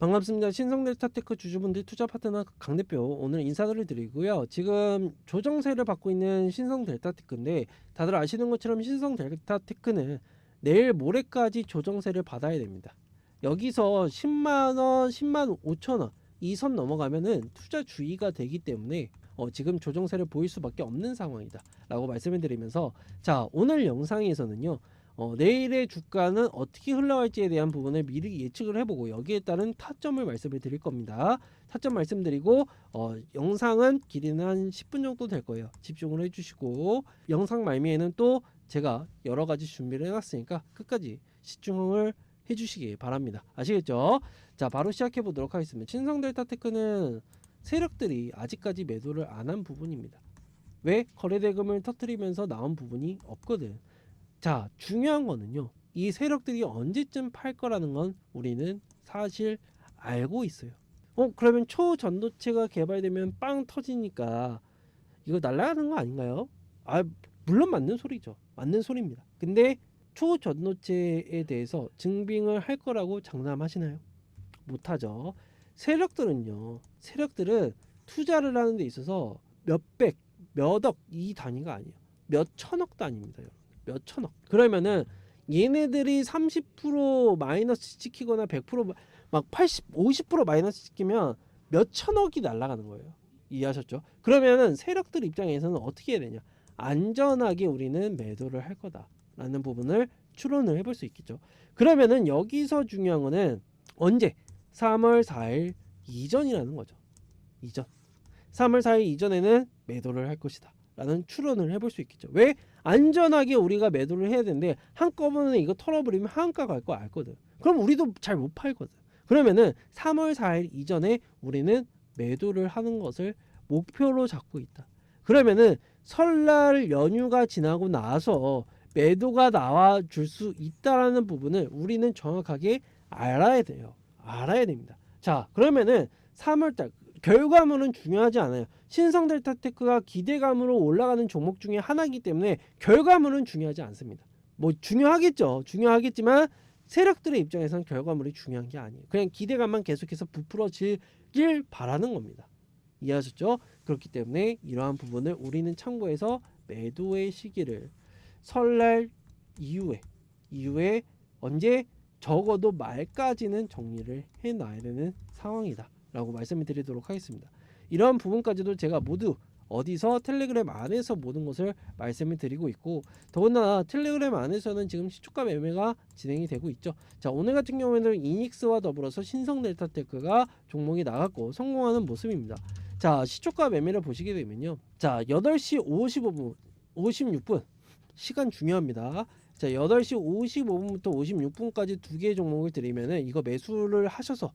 반갑습니다. 신성델타테크 주주분들 투자 파트너 강 대표 오늘 인사를 드리고요. 지금 조정세를 받고 있는 신성 델타테크인데 다들 아시는 것처럼 신성 델타테크는 내일 모레까지 조정세를 받아야 됩니다. 여기서 10만 원, 10만 5천 원 이 선 넘어가면은 투자 주의가 되기 때문에 어, 지금 조정세를 보일 수밖에 없는 상황이다라고 말씀을 드리면서 자 오늘 영상에서는요. 어, 내일의 주가는 어떻게 흘러갈지에 대한 부분을 미리 예측을 해보고 여기에 따른 타점을 말씀을 드릴 겁니다. 타점 말씀드리고 어, 영상은 길이는 한 10분 정도 될 거예요. 집중을 해주시고 영상 말미에는 또 제가 여러 가지 준비를 해놨으니까 끝까지 시청을 해주시기 바랍니다. 아시겠죠? 자 바로 시작해 보도록 하겠습니다. 신성델타 테크는 세력들이 아직까지 매도를 안 한 부분입니다. 왜 거래대금을 터트리면서 나온 부분이 없거든. 자, 중요한 거는요. 이 세력들이 언제쯤 팔 거라는 건 우리는 사실 알고 있어요. 어, 그러면 초전도체가 개발되면 빵 터지니까 이거 날라가는 거 아닌가요? 아, 물론 맞는 소리죠. 맞는 소리입니다. 근데 초전도체에 대해서 증빙을 할 거라고 장담하시나요? 못하죠. 세력들은요. 세력들은 투자를 하는 데 있어서 몇백, 몇억 이 단위가 아니에요. 몇 천억 단위입니다. 여러분. 몇 천억. 그러면은 얘네들이 30% 마이너스 찍히거나 100%막 80, 50% 마이너스 찍히면 몇 천억이 날아가는 거예요. 이해하셨죠? 그러면은 세력들 입장에서는 어떻게 해야 되냐? 안전하게 우리는 매도를 할 거다라는 부분을 추론을 해볼 수 있겠죠. 그러면은 여기서 중요한 거는 언제? 3월 4일 이전이라는 거죠. 이전. 3월 4일 이전에는 매도를 할 것이다. 라는 추론을 해볼 수 있겠죠. 왜? 안전하게 우리가 매도를 해야 되는데 한꺼번에 이거 털어버리면 한가 갈 거 알거든. 그럼 우리도 잘 못 팔거든. 그러면은 3월 4일 이전에 우리는 매도를 하는 것을 목표로 잡고 있다. 그러면은 설날 연휴가 지나고 나서 매도가 나와 줄 수 있다라는 부분을 우리는 정확하게 알아야 돼요. 알아야 됩니다. 자, 그러면은 3월달 결과물은 중요하지 않아요. 신성 델타 테크가 기대감으로 올라가는 종목 중에 하나이기 때문에 결과물은 중요하지 않습니다. 뭐 중요하겠죠. 중요하겠지만 세력들의 입장에서는 결과물이 중요한 게 아니에요. 그냥 기대감만 계속해서 부풀어지길 바라는 겁니다. 이해하셨죠? 그렇기 때문에 이러한 부분을 우리는 참고해서 매도의 시기를 설날 이후에 이후에 언제 적어도 말까지는 정리를 해놔야 되는 상황이다 라고 말씀을 드리도록 하겠습니다. 이러한 부분까지도 제가 모두 어디서 텔레그램 안에서 모든 것을 말씀을 드리고 있고 더군다나 텔레그램 안에서는 지금 시초가 매매가 진행이 되고 있죠. 자 오늘 같은 경우에는 이닉스와 더불어서 신성델타테크가 종목이 나갔고 성공하는 모습입니다. 자 시초가 매매를 보시게 되면요. 자 8시 55분 56분 시간 중요합니다. 자 8시 55분부터 56분까지 두 개의 종목을 드리면은 이거 매수를 하셔서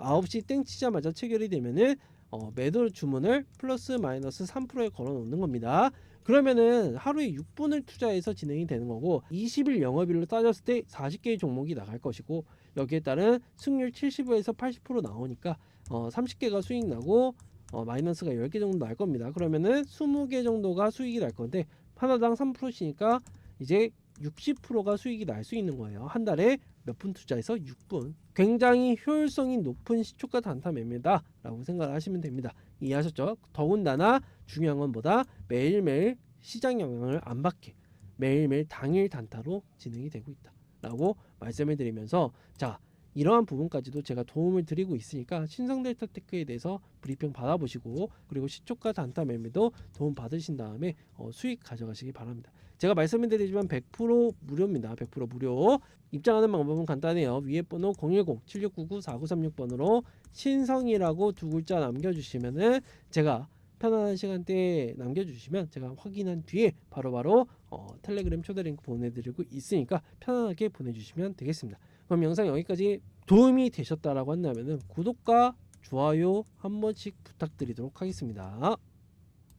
9시 땡 치자마자 체결이 되면은 어, 매도 주문을 플러스 마이너스 3%에 걸어 놓는 겁니다. 그러면은 하루에 6분을 투자해서 진행이 되는 거고 20일 영업일로 따졌을 때 40개의 종목이 나갈 것이고 여기에 따른 승률 75에서 80% 나오니까 어, 30개가 수익 나고 어, 마이너스가 10개 정도 날 겁니다. 그러면은 20개 정도가 수익이 날 건데 하나당 3%씩이니까 이제 60%가 수익이 날 수 있는 거예요. 한 달에 몇 분 투자해서 6분. 굉장히 효율성이 높은 시초가 단타 매매다 라고 생각을 하시면 됩니다. 이해하셨죠? 더군다나 중요한 건 뭐다? 매일매일 시장 영향을 안 받게 매일매일 당일 단타로 진행이 되고 있다 라고 말씀을 드리면서 자 이러한 부분까지도 제가 도움을 드리고 있으니까 신성델타 테크에 대해서 브리핑 받아보시고 그리고 시초가 단타 매매도 도움 받으신 다음에 어, 수익 가져가시기 바랍니다. 제가 말씀을 드리지만 100% 무료입니다. 100% 무료. 입장하는 방법은 간단해요. 위에 번호 010-7699-4936번으로 신성이라고 두 글자 남겨주시면은 제가 편안한 시간대에 남겨주시면 제가 확인한 뒤에 바로바로 어, 텔레그램 초대 링크 보내드리고 있으니까 편안하게 보내주시면 되겠습니다. 그럼 영상 여기까지 도움이 되셨다라고 한다면은 구독과 좋아요 한 번씩 부탁드리도록 하겠습니다.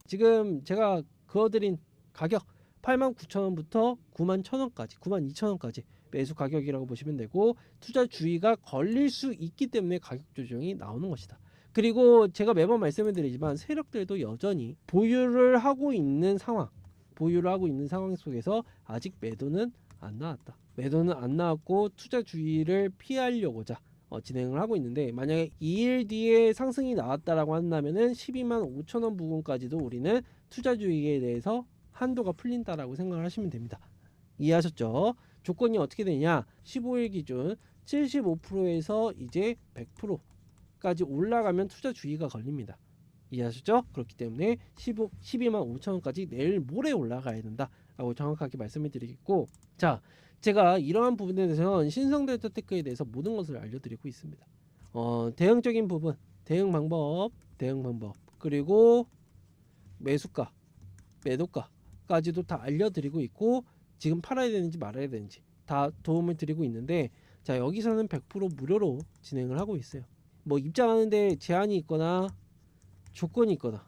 지금 제가 그어드린 가격 89,000원부터 91,000원까지 92,000원까지 매수 가격이라고 보시면 되고 투자 주의가 걸릴 수 있기 때문에 가격 조정이 나오는 것이다. 그리고 제가 매번 말씀을 드리지만 세력들도 여전히 보유를 하고 있는 상황 보유를 하고 있는 상황 속에서 아직 매도는 안 나왔다. 매도는 안 나왔고 투자 주의를 피하려고자 어, 진행을 하고 있는데 만약에 2일 뒤에 상승이 나왔다라고 한다면은 12만 5천 원 부분까지도 우리는 투자 주의에 대해서 한도가 풀린다라고 생각을 하시면 됩니다. 이해하셨죠? 조건이 어떻게 되냐? 15일 기준 75%에서 이제 100%까지 올라가면 투자 주의가 걸립니다. 이해하셨죠? 그렇기 때문에 15, 12만 5천 원까지 내일 모레 올라가야 된다 라고 정확하게 말씀을 드리겠고 자 제가 이러한 부분에 대해서는 신성 델타 테크에 대해서 모든 것을 알려드리고 있습니다. 어, 대응적인 부분, 대응 방법, 대응 방법 그리고 매수가, 매도가까지도 다 알려드리고 있고 지금 팔아야 되는지 말아야 되는지 다 도움을 드리고 있는데 자 여기서는 100% 무료로 진행을 하고 있어요. 뭐 입장하는데 제한이 있거나 조건이 있거나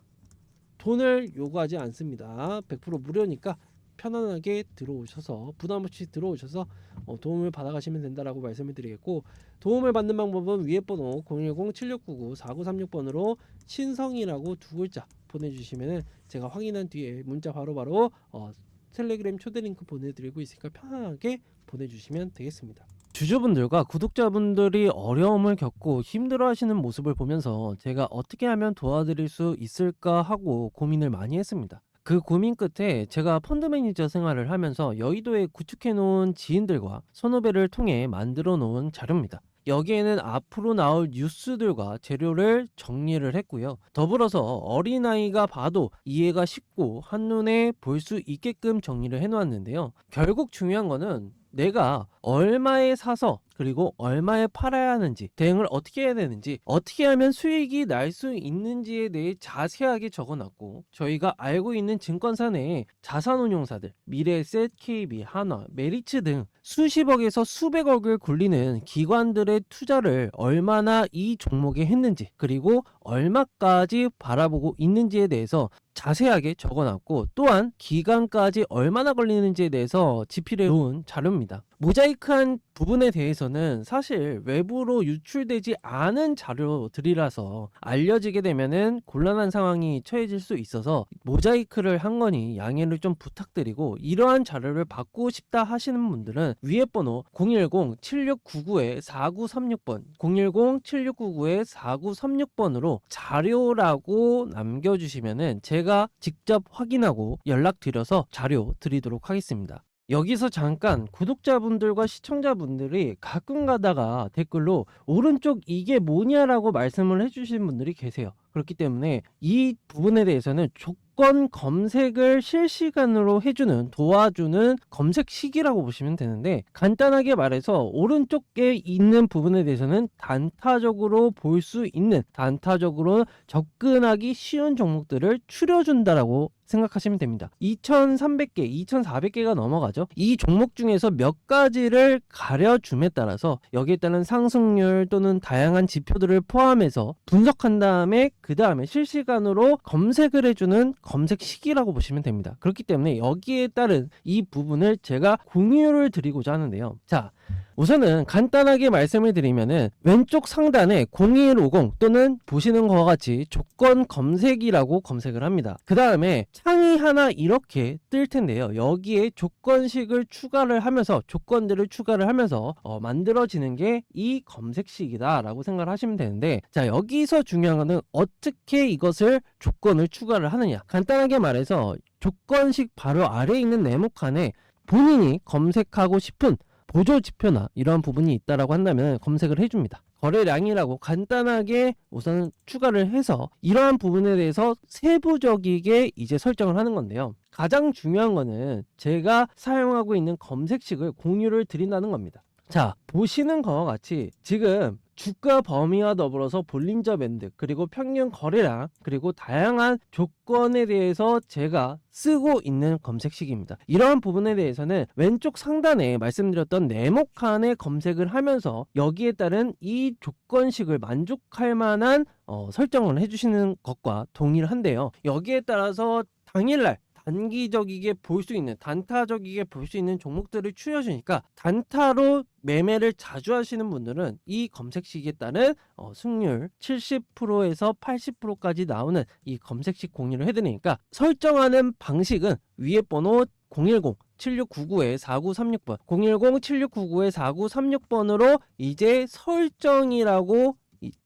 돈을 요구하지 않습니다. 100% 무료니까 편안하게 들어오셔서 부담 없이 들어오셔서 어, 도움을 받아가시면 된다라고 말씀을 드리겠고 도움을 받는 방법은 위에 번호 010-7699-4936번으로 신성이라고 두 글자 보내주시면은 제가 확인한 뒤에 문자 바로 바로 어, 텔레그램 초대 링크 보내드리고 있으니까 편안하게 보내주시면 되겠습니다. 주주분들과 구독자분들이 어려움을 겪고 힘들어하시는 모습을 보면서 제가 어떻게 하면 도와드릴 수 있을까 하고 고민을 많이 했습니다. 그 고민 끝에 제가 펀드 매니저 생활을 하면서 여의도에 구축해 놓은 지인들과 선후배를 통해 만들어 놓은 자료입니다. 여기에는 앞으로 나올 뉴스들과 재료를 정리를 했고요. 더불어서 어린아이가 봐도 이해가 쉽고 한눈에 볼 수 있게끔 정리를 해놓았는데요. 결국 중요한 거는 내가 얼마에 사서 그리고 얼마에 팔아야 하는지 대응을 어떻게 해야 되는지 어떻게 하면 수익이 날 수 있는지에 대해 자세하게 적어놨고 저희가 알고 있는 증권사 내에 자산운용사들 미래에셋, KB, 한화, 메리츠 등 수십억에서 수백억을 굴리는 기관들의 투자를 얼마나 이 종목에 했는지 그리고 얼마까지 바라보고 있는지에 대해서 자세하게 적어놨고 또한 기간까지 얼마나 걸리는지에 대해서 지필해 놓은 자료입니다. 모자이크한 부분에 대해서는 사실 외부로 유출되지 않은 자료들이라서 알려지게 되면은 곤란한 상황이 처해질 수 있어서 모자이크를 한 거니 양해를 좀 부탁드리고 이러한 자료를 받고 싶다 하시는 분들은 위에 번호 010-7699-4936번 010-7699-4936번으로 자료라고 남겨주시면은 제가 직접 확인하고 연락드려서 자료 드리도록 하겠습니다. 여기서 잠깐 구독자분들과 시청자분들이 가끔 가다가 댓글로 오른쪽 이게 뭐냐라고 말씀을 해주신 분들이 계세요. 그렇기 때문에 이 부분에 대해서는 조 건 검색을 실시간으로 해주는 도와주는 검색 시기라고 보시면 되는데 간단하게 말해서 오른쪽에 있는 부분에 대해서는 단타적으로 볼 수 있는 단타적으로 접근하기 쉬운 종목들을 추려준다라고 생각하시면 됩니다. 2,300개, 2,400개가 넘어가죠. 이 종목 중에서 몇 가지를 가려줌에 따라서 여기에 따른 상승률 또는 다양한 지표들을 포함해서 분석한 다음에 그 다음에 실시간으로 검색을 해주는 검색 시기라고 보시면 됩니다. 그렇기 때문에 여기에 따른 이 부분을 제가 공유를 드리고자 하는데요. 자, 우선은 간단하게 말씀을 드리면은 왼쪽 상단에 0150 또는 보시는 것과 같이 조건 검색이라고 검색을 합니다. 그 다음에 창이 하나 이렇게 뜰 텐데요. 여기에 조건식을 추가를 하면서 조건들을 추가를 하면서 어, 만들어지는 게 이 검색식이다라고 생각을 하시면 되는데 자 여기서 중요한 거는 어떻게 이것을 조건을 추가를 하느냐 간단하게 말해서 조건식 바로 아래에 있는 네모칸에 본인이 검색하고 싶은 보조 지표나 이러한 부분이 있다라고 한다면 검색을 해줍니다. 거래량이라고 간단하게 우선 추가를 해서 이러한 부분에 대해서 세부적이게 이제 설정을 하는 건데요. 가장 중요한 거는 제가 사용하고 있는 검색식을 공유를 드린다는 겁니다. 자, 보시는 것과 같이 지금 주가 범위와 더불어서 볼린저 밴드 그리고 평균 거래량 그리고 다양한 조건에 대해서 제가 쓰고 있는 검색식입니다. 이러한 부분에 대해서는 왼쪽 상단에 말씀드렸던 네모칸에 검색을 하면서 여기에 따른 이 조건식을 만족할 만한 어, 설정을 해주시는 것과 동일한데요. 여기에 따라서 당일날 단기적이게 볼 수 있는 단타적이게 볼 수 있는 종목들을 추려주니까 단타로 매매를 자주 하시는 분들은 이 검색식에 따른 어, 승률 70%에서 80%까지 나오는 이 검색식 공유를 해드리니까 설정하는 방식은 위에 번호 010-7699-4936번 010-7699-4936번으로 이제 설정이라고 이-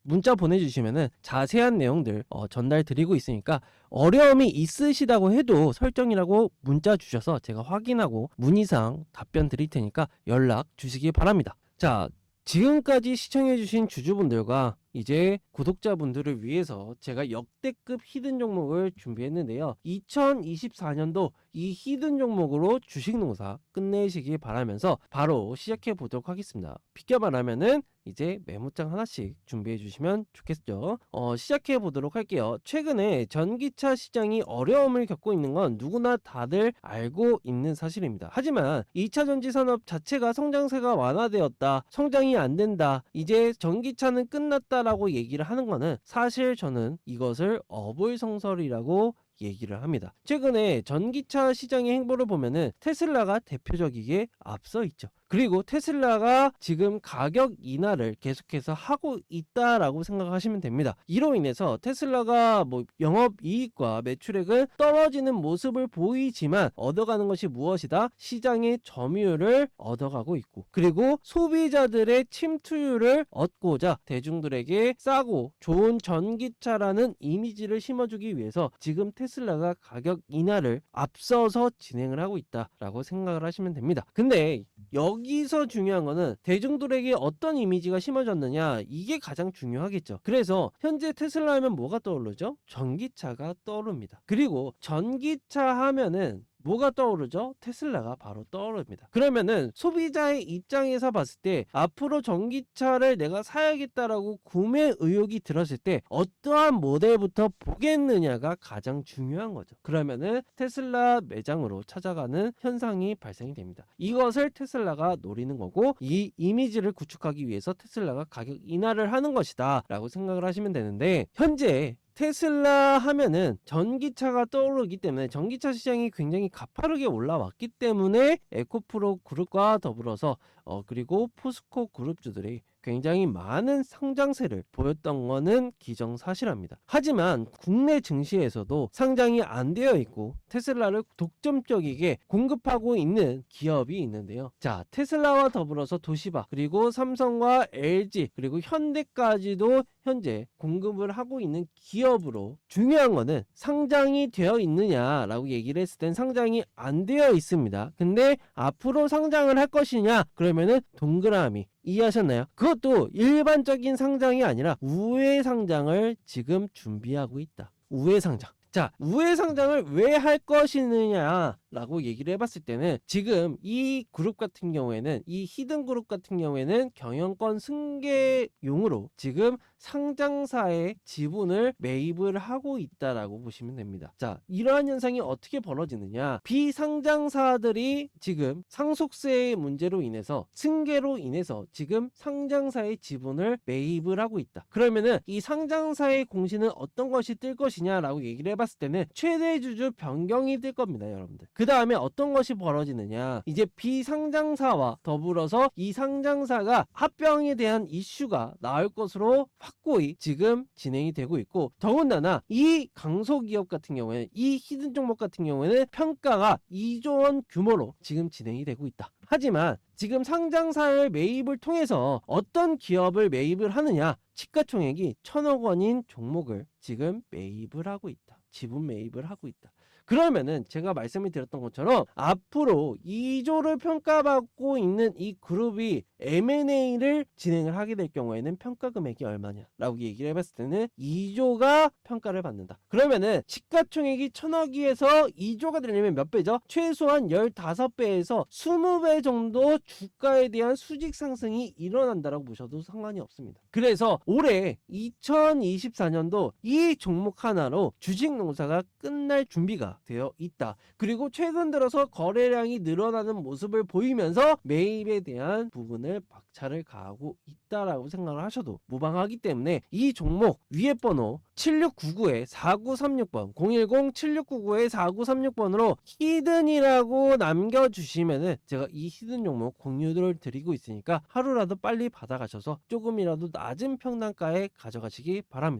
문자 보내주시면은 자세한 내용들 어, 전달 드리고 있으니까 어려움이 있으시다고 해도 설정이라고 문자 주셔서 제가 확인하고 문의사항 답변 드릴 테니까 연락 주시기 바랍니다. 자, 지금까지 시청해주신 주주분들과 이제 구독자분들을 위해서 제가 역대급 히든 종목을 준비했는데요. 2024년도 이 히든 종목으로 주식농사 끝내시기 바라면서 바로 시작해 보도록 하겠습니다. 비켜 말하면은 이제 메모장 하나씩 준비해 주시면 좋겠죠. 어, 시작해 보도록 할게요. 최근에 전기차 시장이 어려움을 겪고 있는 건 누구나 다들 알고 있는 사실입니다. 하지만 2차 전지 산업 자체가 성장세가 완화되었다. 성장이 안 된다. 이제 전기차는 끝났다라고 얘기를 하는 거는 사실 저는 이것을 어불성설이라고 얘기를 합니다. 최근에 전기차 시장의 행보를 보면은 테슬라가 대표적이게 앞서 있죠. 그리고 테슬라가 지금 가격 인하를 계속해서 하고 있다라고 생각하시면 됩니다. 이로 인해서 테슬라가 뭐 영업 이익과 매출액은 떨어지는 모습을 보이지만 얻어가는 것이 무엇이다? 시장의 점유율을 얻어가고 있고 그리고 소비자들의 침투율을 얻고자 대중들에게 싸고 좋은 전기차라는 이미지를 심어주기 위해서 지금 테슬라가 가격 인하를 앞서서 진행을 하고 있다라고 생각을 하시면 됩니다. 근데 여기 서 중요한 거는 대중들에게 어떤 이미지가 심어졌느냐 이게 가장 중요하겠죠. 그래서 현재 테슬라 하면 뭐가 떠오르죠? 전기차가 떠오릅니다. 그리고 전기차 하면은 뭐가 떠오르죠? 테슬라가 바로 떠오릅니다. 그러면은 소비자의 입장에서 봤을 때 앞으로 전기차를 내가 사야겠다라고 구매 의욕이 들었을 때 어떠한 모델부터 보겠느냐가 가장 중요한 거죠. 그러면은 테슬라 매장으로 찾아가는 현상이 발생이 됩니다. 이것을 테슬라가 노리는 거고 이 이미지를 구축하기 위해서 테슬라가 가격 인하를 하는 것이다 라고 생각을 하시면 되는데 현재 테슬라 하면은 전기차가 떠오르기 때문에 전기차 시장이 굉장히 가파르게 올라왔기 때문에 에코프로 그룹과 더불어서 어 그리고 포스코 그룹주들이 굉장히 많은 상장세를 보였던 거는 기정사실합니다. 하지만 국내 증시에서도 상장이 안 되어 있고 테슬라를 독점적이게 공급하고 있는 기업이 있는데요. 자, 테슬라와 더불어서 도시바 그리고 삼성과 LG 그리고 현대까지도 현재 공급을 하고 있는 기업으로 중요한 거는 상장이 되어 있느냐라고 얘기를 했을 땐 상장이 안 되어 있습니다. 근데 앞으로 상장을 할 것이냐 그러면은 동그라미 이해하셨나요? 그것도 일반적인 상장이 아니라 우회 상장을 지금 준비하고 있다. 우회 상장. 자, 우회 상장을 왜 할 것이느냐라고 얘기를 해봤을 때는 지금 이 그룹 같은 경우에는 이 히든 그룹 같은 경우에는 경영권 승계용으로 지금 상장사의 지분을 매입을 하고 있다라고 보시면 됩니다. 자, 이러한 현상이 어떻게 벌어지느냐? 비상장사들이 지금 상속세의 문제로 인해서 승계로 인해서 지금 상장사의 지분을 매입을 하고 있다. 그러면은 이 상장사의 공시는 어떤 것이 뜰 것이냐라고 얘기를 해 봤을 때는 최대 주주 변경이 뜰 겁니다, 여러분들. 그 다음에 어떤 것이 벌어지느냐? 이제 비상장사와 더불어서 이 상장사가 합병에 대한 이슈가 나올 것으로 확고히 지금 진행이 되고 있고 더군다나 이 강소기업 같은 경우에는 이 히든 종목 같은 경우에는 평가가 2조 원 규모로 지금 진행이 되고 있다. 하지만 지금 상장사의 매입을 통해서 어떤 기업을 매입을 하느냐 시가총액이 천억 원인 종목을 지금 매입을 하고 있다. 지분 매입을 하고 있다. 그러면은 제가 말씀을 드렸던 것처럼 앞으로 2조를 평가받고 있는 이 그룹이 M&A를 진행을 하게 될 경우에는 평가 금액이 얼마냐라고 얘기를 해봤을 때는 2조가 평가를 받는다. 그러면은 시가총액이 천억이에서 2조가 되려면 몇 배죠? 최소한 15배에서 20배 정도 주가에 대한 수직 상승이 일어난다라고 보셔도 상관이 없습니다. 그래서 올해 2024년도 이 종목 하나로 주식 농사가 끝날 준비가 되어 있다. 그리고 최근 들어서 거래량이 늘어나는 모습을 보이면서 매입에 대한 부분을 박차를 가하고 있다라고 생각을 하셔도 무방하기 때문에 이 종목 위에 번호 7699-4936번 010-7699-4936번으로 히든이라고 남겨주시면은 제가 이 히든 종목 공유를 드리고 있으니까 하루라도 빨리 받아가셔서 조금이라도 낮은 평단가에 가져가시기 바랍니다.